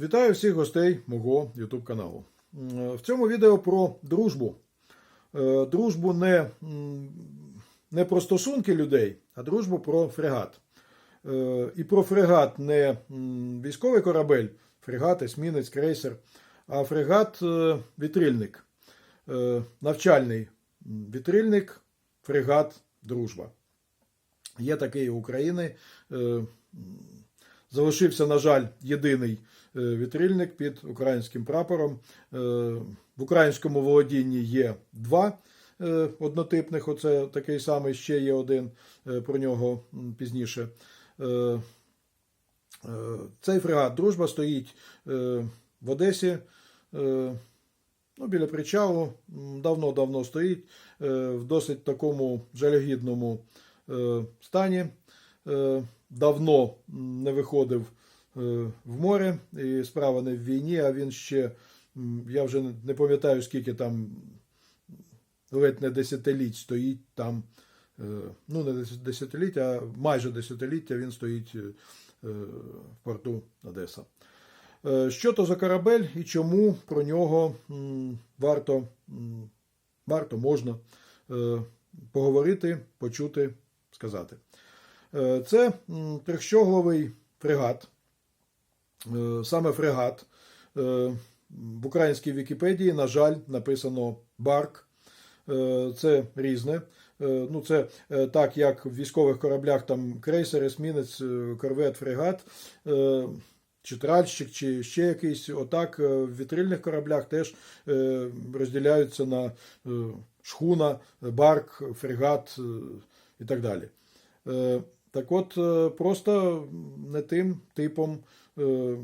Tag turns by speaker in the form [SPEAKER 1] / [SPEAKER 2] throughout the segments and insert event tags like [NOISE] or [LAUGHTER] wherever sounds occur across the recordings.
[SPEAKER 1] Вітаю всіх гостей мого YouTube каналу. В цьому відео про дружбу. Е, Дружбу не, не про стосунки людей, а дружбу про фрегат. Е, І про фрегат не військовий корабель, фрегат, есмінець, крейсер, а фрегат е, вітрильник. Е, Навчальний вітрильник, фрегат, дружба. Є такий у України. Залишився, на жаль, єдиний е, вітрильник під українським прапором. Е, В українському володінні є два е, однотипних. Оце такий самий ще є один, про нього пізніше. Цей фрегат Дружба стоїть в Одесі. Ну, біля причалу давно-давно стоїть в досить такому жалюгідному стані. Е, Давно не виходив е, в море, і справа не в війні, а він ще, я вже не- пам'ятаю, скільки там ледь не десятиліть стоїть там. е, Ну, не десятиліття, а майже десятиліття він стоїть в порту Одеса. Що то за корабель і чому про нього варто, варто можна поговорити, почути, сказати. Е, Це трьохщогловий фрегат. Е, Саме фрегат. Е, В українській Вікіпедії, на жаль, написано Барк. Це різне. Ну, це так, як в військових кораблях там крейсер, есмінець, корвет, фрегат, чи тральщик, чи ще якийсь. Отак в вітрильних кораблях теж розділяються на шхуна, барк, фрегат і так далі. Так от, е, просто не тим типом е,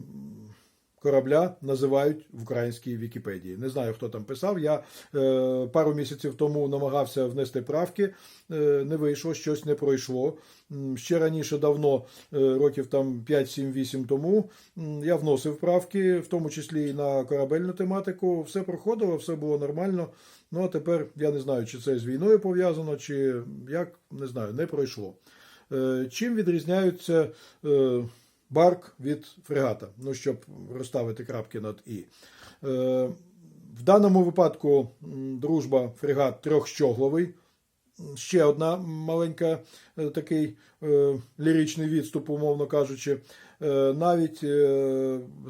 [SPEAKER 1] корабля називають в українській Вікіпедії. Не знаю, хто там писав. Я е, пару місяців тому намагався внести правки, не вийшло, щось не пройшло. Ще раніше, давно, років там 5-7-8 тому, я вносив правки, в тому числі і на корабельну тематику. Все проходило, все було нормально. Ну а тепер я не знаю, чи це з війною пов'язано, чи як, не знаю, не пройшло. Е, Чим відрізняються е, барк від фрегата? Ну, щоб розставити крапки над І. Е, В даному випадку дружба фрегат трьохщогловий. Ще одна маленька такий ліричний відступ, умовно кажучи. Навіть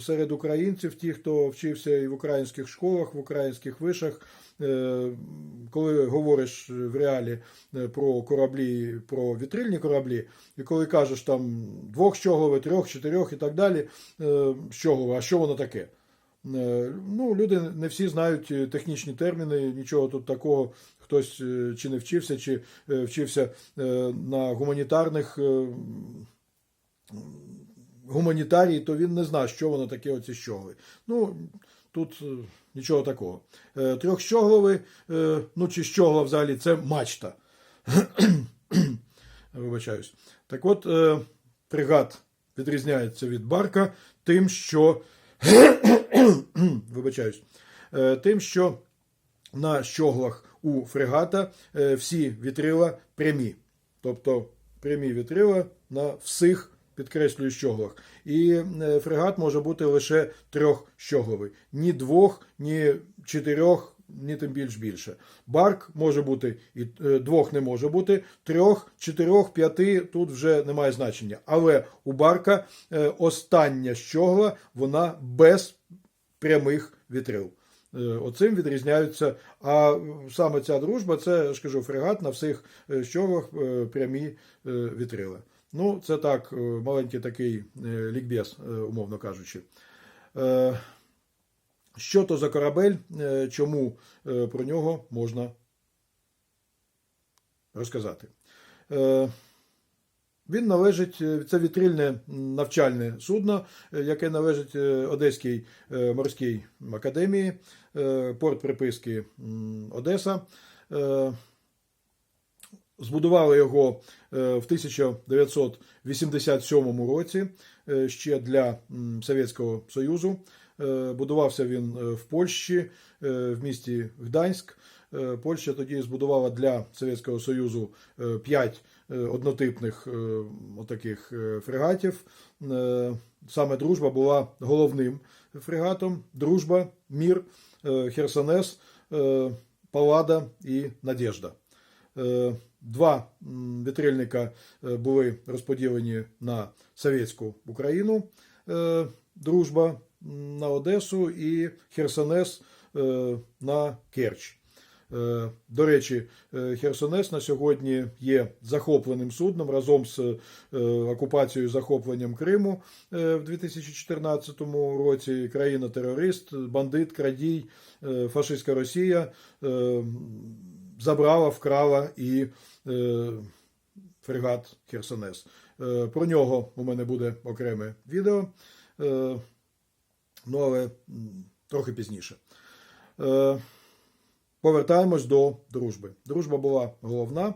[SPEAKER 1] серед українців, ті, хто вчився і в українських школах, в українських вишах, коли говориш в реалі е, про кораблі, про вітрильні кораблі, і коли кажеш там двохщоглове, трьох, чотирьох і так далі, е, щоглове, а що воно таке? Е, Ну, люди не всі знають е, технічні терміни, нічого тут такого. Хтось е, чи не вчився, чи е, вчився е, на гуманітарних е, гуманітарії, то він не знає, що воно таке оці щогли. Ну, тут е, нічого такого. Е, Трьохщогловий, е, ну чи щогла взагалі, це мачта. [COUGHS] Вибачаюсь. Так от, фрегат відрізняється від барка тим, що [COUGHS] вибачаюсь, тим, що на щоглах у фрегата всі вітрила прямі. Тобто прямі вітрила на всіх, підкреслюю, щоглах. І е, фрегат може бути лише трьохщогловий. Ні двох, ні чотирьох, ні тим більш більше. Барк може бути і е, двох не може бути, трьох, чотирьох, п'яти тут вже немає значення. Але у барка е, остання щогла вона без прямих вітрил. Оцим відрізняються. А саме ця дружба це я ж кажу, фрегат на всіх щоглах прямі вітрила. Ну, це так, е, маленький такий е, лікбез, е, умовно кажучи. Що то за корабель, чому про нього можна розказати? Він належить, це вітрильне навчальне судно, яке належить Одеській морській академії, порт приписки Одеса. Збудували його е, в 1987 році е, ще для Совєтського Союзу. Е, Будувався він в Польщі, в місті Гданськ. Польща тоді збудувала для Совєтського Союзу 5 е, однотипних отаких е, фрегатів. Саме дружба була головним фрегатом. Дружба, Мір, Херсонес, Паллада і Надежда. Два вітрильника е, були розподілені на Совєтську Україну. е, Дружба на Одесу і Херсонес е, на Керч. До речі, Херсонес на сьогодні є захопленим судном разом з окупацією захопленням Криму в 2014 році. Країна-терорист, бандит, крадій, фашистська Росія забрала, вкрала і е, фрегат Херсонес. Е, Про нього у мене буде окреме відео, е, ну але трохи пізніше. Е, Повертаємось до дружби. Дружба була головна.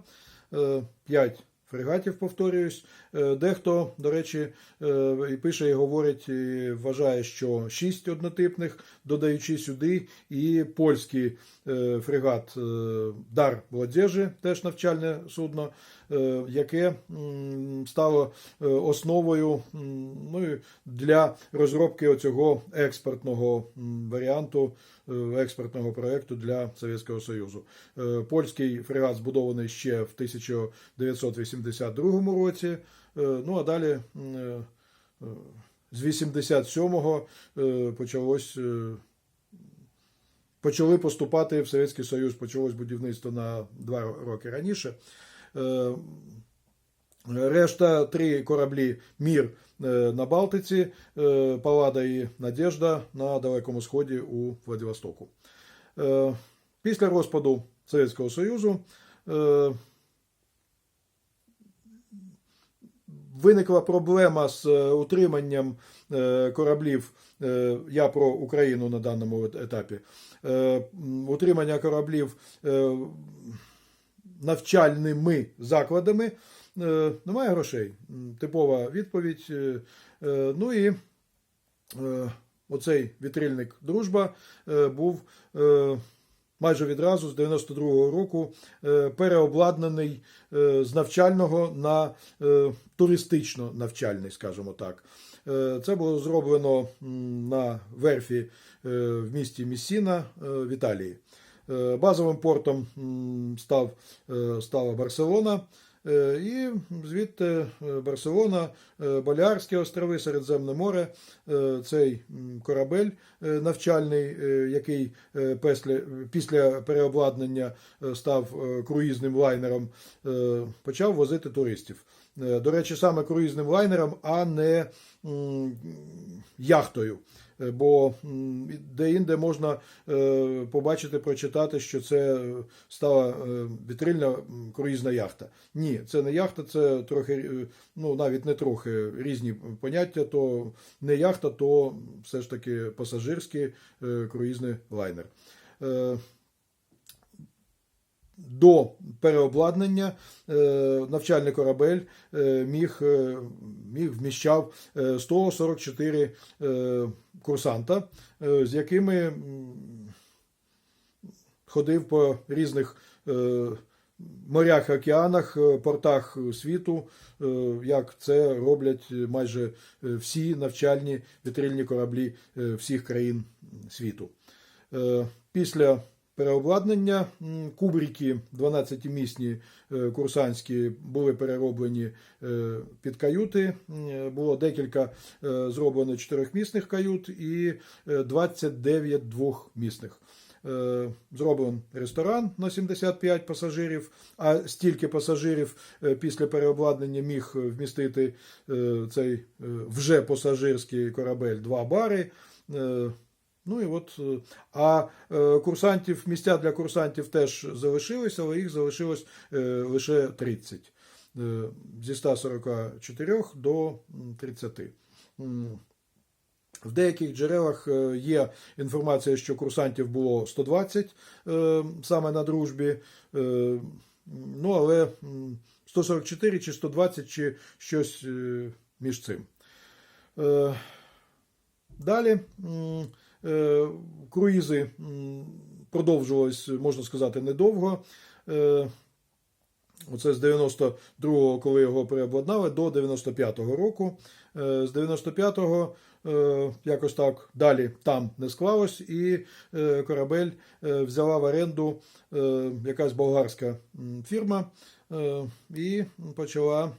[SPEAKER 1] Е, П'ять фрегатів, повторююсь. Е, Дехто, до речі, е, і пише і говорить, і вважає, що шість однотипних, додаючи сюди і польський е, фрегат Дар Молодежі, теж навчальне судно, яке стало е, основою ну, для розробки оцього експортного варіанту, е, експортного проєкту для Совєтського Союзу. Е, Польський фрегат збудований ще в 1982 році. Е, Ну а далі е, е, з 87-го е, почалось. е, Почали поступати в Совєтський Союз, почалось будівництво на два роки раніше. Е, Решта три кораблі Мір е, на Балтиці, е, Палада і Надежда на Далекому Сході у Владивостоку. Після розпаду Совєтського Союзу виникла проблема з утриманням кораблів. Я про Україну на даному етапі. Утримання кораблів навчальними закладами. Е, Немає грошей. Типова відповідь. Е, е, Ну і оцей вітрильник Дружба був майже відразу з 92-го року переобладнаний з навчального на е, туристично-навчальний, скажімо так. Це було зроблено на верфі в місті Міссіна е, в Італії. Е, Базовим портом став, е, стала Барселона. Е, І звідти Барселона, Баліарські острови, Середземне море, цей корабель навчальний, який після, переобладнання став круїзним лайнером, почав возити туристів. До речі, саме круїзним лайнером, а не яхтою. Е, Бо де-інде можна е, побачити, прочитати, що це стала е, вітрильна круїзна яхта. Ні, це не яхта, це трохи, ну навіть не трохи різні поняття. То не яхта, то все ж таки пасажирський круїзний лайнер. До переобладнання е, навчальний корабель е, міг, е, міг вміщав е, 144 е, курсанта, з якими ходив по різних морях, океанах, портах світу, як це роблять майже всі навчальні вітрильні кораблі всіх країн світу. Після переобладнання кубрики 12-місні е, курсантські були перероблені е, під каюти. Було декілька е, зроблено чотирьохмісних кают і е, 29 двохмісних. Е, Зроблений ресторан на 75 пасажирів, а стільки пасажирів е, після переобладнання міг вмістити е, цей е, вже пасажирський корабель два бари. Ну і от, е, а е, курсантів, місця для курсантів теж залишилися, але їх залишилось е, лише 30. Е, Зі 144 до 30. В деяких джерелах є інформація, що курсантів було 120 е, саме на дружбі. Ну, але 144 чи 120, чи щось між цим. Далі круїзи м, продовжувались, можна сказати, недовго. Е, Оце з 92-го, коли його переобладнали, до 95-го року. Е, З 95-го е, якось так далі там не склалось, і е, корабель е, взяла в оренду е, якась болгарська фірма е, і почала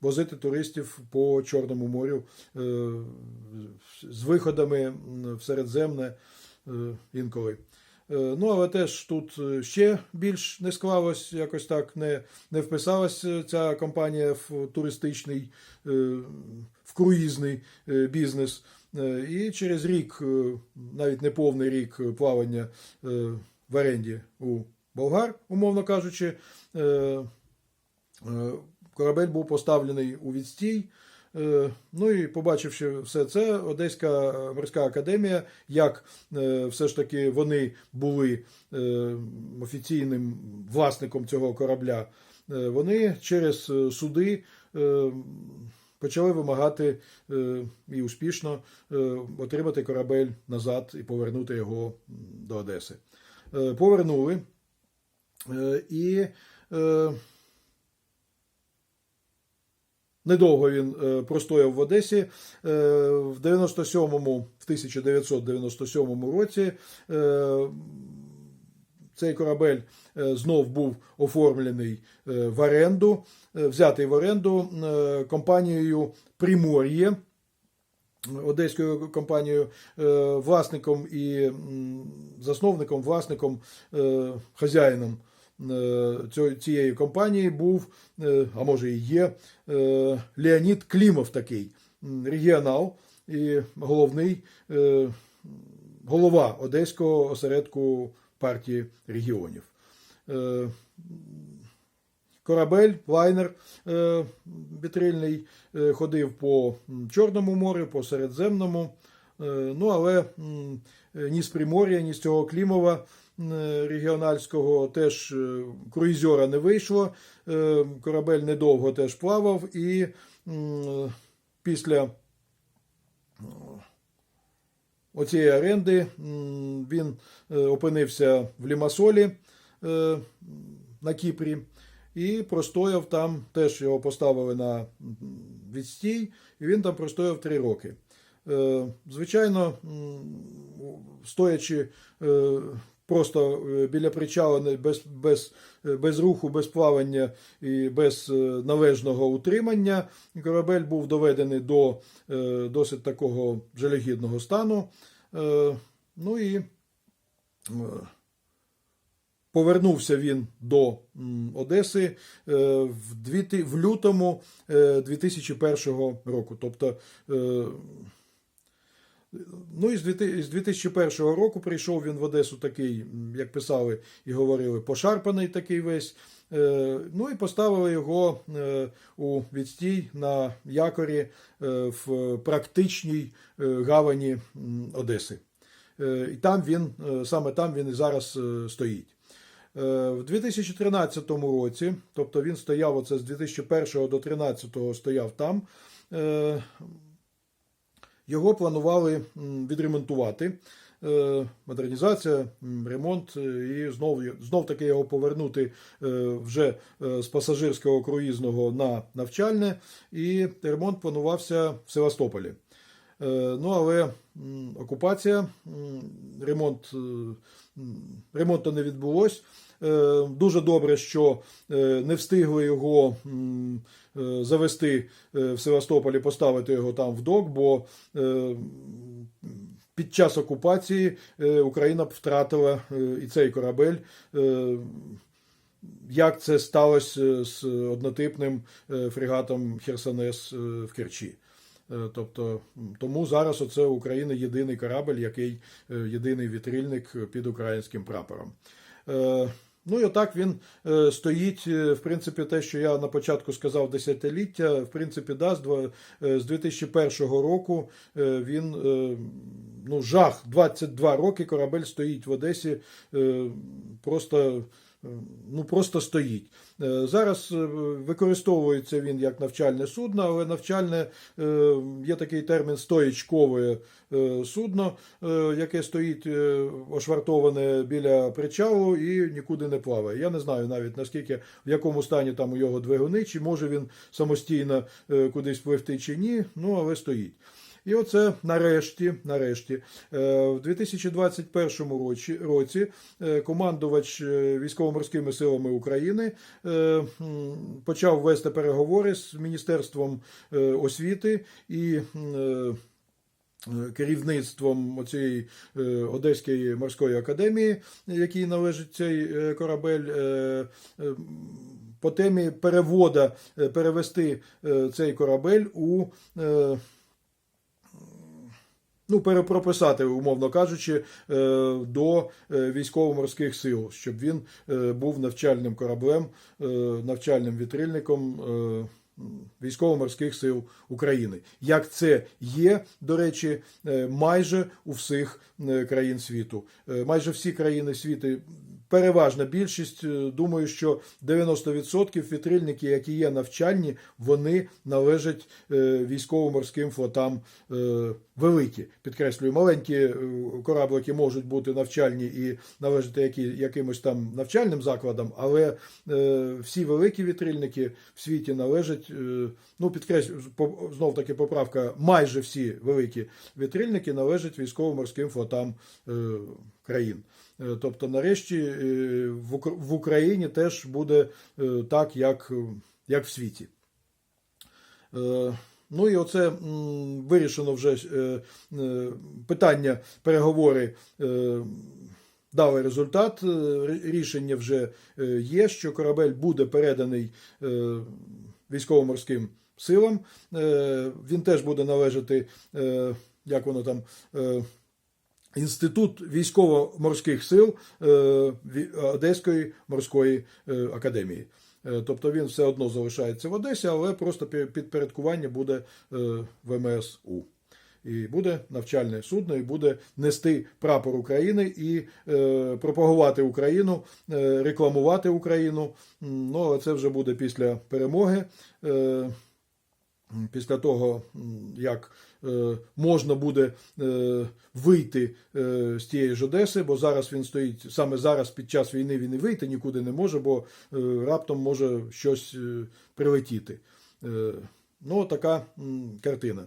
[SPEAKER 1] возити туристів по Чорному морю е, з виходами в Середземне е, інколи. Е, Ну, але теж тут ще більш не склалось, якось так не, не вписалась ця компанія в туристичний, в круїзний бізнес. І через рік, навіть не повний рік плавання в оренді у болгар, умовно кажучи, корабель був поставлений у відстій. Е, Ну і побачивши все це, Одеська морська академія, як е, все ж таки вони були е, офіційним власником цього корабля, вони через суди почали вимагати і успішно отримати корабель назад і повернути його до Одеси. Повернули. І Недовго він е, простояв в Одесі. Е, в 97-му, в 1997 році е, цей корабель знов був оформлений в оренду, взятий в оренду компанією Примор'є. Одеською компанією, власником і засновником, власником, хазяїном цієї компанії був, е, а може і є, е, Леонід Клімов такий, регіонал і головний е, голова Одеського осередку партії регіонів. Е, Корабель, лайнер е, вітрильний е, ходив по Чорному морю, по Середземному. Е, ну, але е, ні з Примор'я, ні з цього Клімова е, регіональського теж е, круїзера не вийшло. Е, корабель недовго теж плавав, і після оцієї оренди він е, опинився в Лімасолі е, на Кіпрі і простояв там, теж його поставили на відстій, і він там простояв три роки. Е, Звичайно, стоячи е, просто е, біля причалу без, без, е, без руху, без плавання і без е, належного утримання, корабель був доведений до досить такого жалюгідного стану. Ну і Повернувся він до Одеси в, лютому е, 2001 року. Тобто, ну, і з 2001 року прийшов він в Одесу такий, як писали і говорили, пошарпаний такий весь. Е, Ну і поставили його е, у відстій на якорі е, в практичній гавані Одеси. І там він, саме там він і зараз стоїть. В 2013 році, тобто він стояв оце з 2001 до 2013 стояв там, його планували відремонтувати. Е, Модернізація, ремонт, е, і знов, знов таки його повернути е, вже з пасажирського круїзного на навчальне, і ремонт планувався в Севастополі. Ну, але окупація, ремонт, ремонту не відбулось. Е, Дуже добре, що е, не встигли його е, завести в Севастополі, поставити його там в док, бо під час окупації Україна б втратила і цей корабель. Як це сталося з однотипним фрегатом Херсонес в Керчі? Тобто, тому зараз оце у України єдиний корабль, який єдиний вітрильник під українським прапором. Ну і отак він е, стоїть, е, в принципі, те, що я на початку сказав, десятиліття, в принципі, да, з, два- е, з 2001 року він, ну, жах, 22 роки корабель стоїть в Одесі, просто ну, просто стоїть. Е, Зараз е, використовується він як навчальне судно, але навчальне е, є такий термін стоїчкове судно, яке стоїть ошвартоване біля причалу і нікуди не плаває. Я не знаю навіть наскільки в якому стані там у його двигуни, чи може він самостійно кудись пливти чи ні, ну але стоїть. І оце нарешті, нарешті, е, в 2021 році, е, командувач е, військово-морськими силами України почав вести переговори з Міністерством освіти і керівництвом цієї Одеської морської академії, якій належить цей корабель. По темі перевода перевести цей корабель у ну, перепрописати, умовно кажучи, е, до е, військово-морських сил, щоб він е, був навчальним кораблем, навчальним вітрильником. Військово-морських сил України, як це є, до речі, майже у всіх країн світу. Майже всі країни світу, переважна більшість, е, думаю, що 90% вітрильники, які є навчальні, вони належать е, військово-морським флотам е, великі. Підкреслюю, маленькі кораблики можуть бути навчальні і належати які, якимось там навчальним закладам, але всі великі вітрильники в світі належать, ну підкреслюю, знов таки поправка, майже всі великі вітрильники належать військово-морським флотам країн. Е, Тобто, нарешті е, в Україні теж буде е, так, як, як в світі. Ну і оце вирішено вже питання, переговори дали результат. Рішення вже є, що корабель буде переданий військово-морським силам. Він теж буде належати, як воно там. Інститут військово-морських сил е, Одеської морської е, академії. Е, Тобто він все одно залишається в Одесі, але просто підпорядкування буде е, ВМСУ. І буде навчальне судно, і буде нести прапор України і е, пропагувати Україну, е, рекламувати Україну. Ну, але це вже буде після перемоги. Е, після того, як можна буде е, вийти е, з тієї ж Одеси, бо зараз він стоїть саме зараз під час війни він і вийти нікуди не може, бо е, раптом може щось е, прилетіти. Е, Ну, така картина.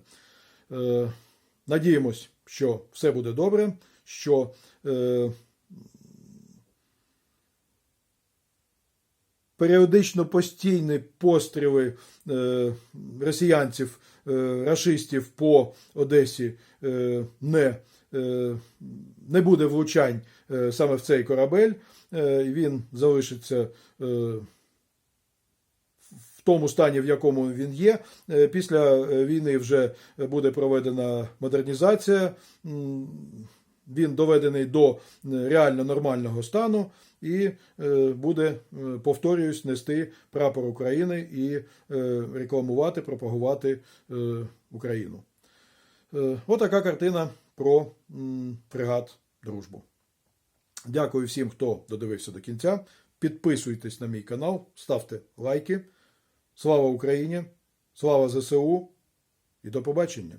[SPEAKER 1] Е, Надіємось, що все буде добре, що е, періодично постійні постріли е, росіянців, е, рашистів по Одесі е, не, е, не буде влучань е, саме в цей корабель. Е, він залишиться. Е, в тому стані, в якому він є. Е, Після е, війни вже буде проведена модернізація. Він доведений до е, реально нормального стану і е, буде, е, повторююсь, нести прапор України і е, рекламувати, пропагувати Україну. Отака картина про фрегат Дружбу. Дякую всім, хто додивився до кінця. Підписуйтесь на мій канал, ставте лайки. Слава Україні! Слава ЗСУ і до побачення!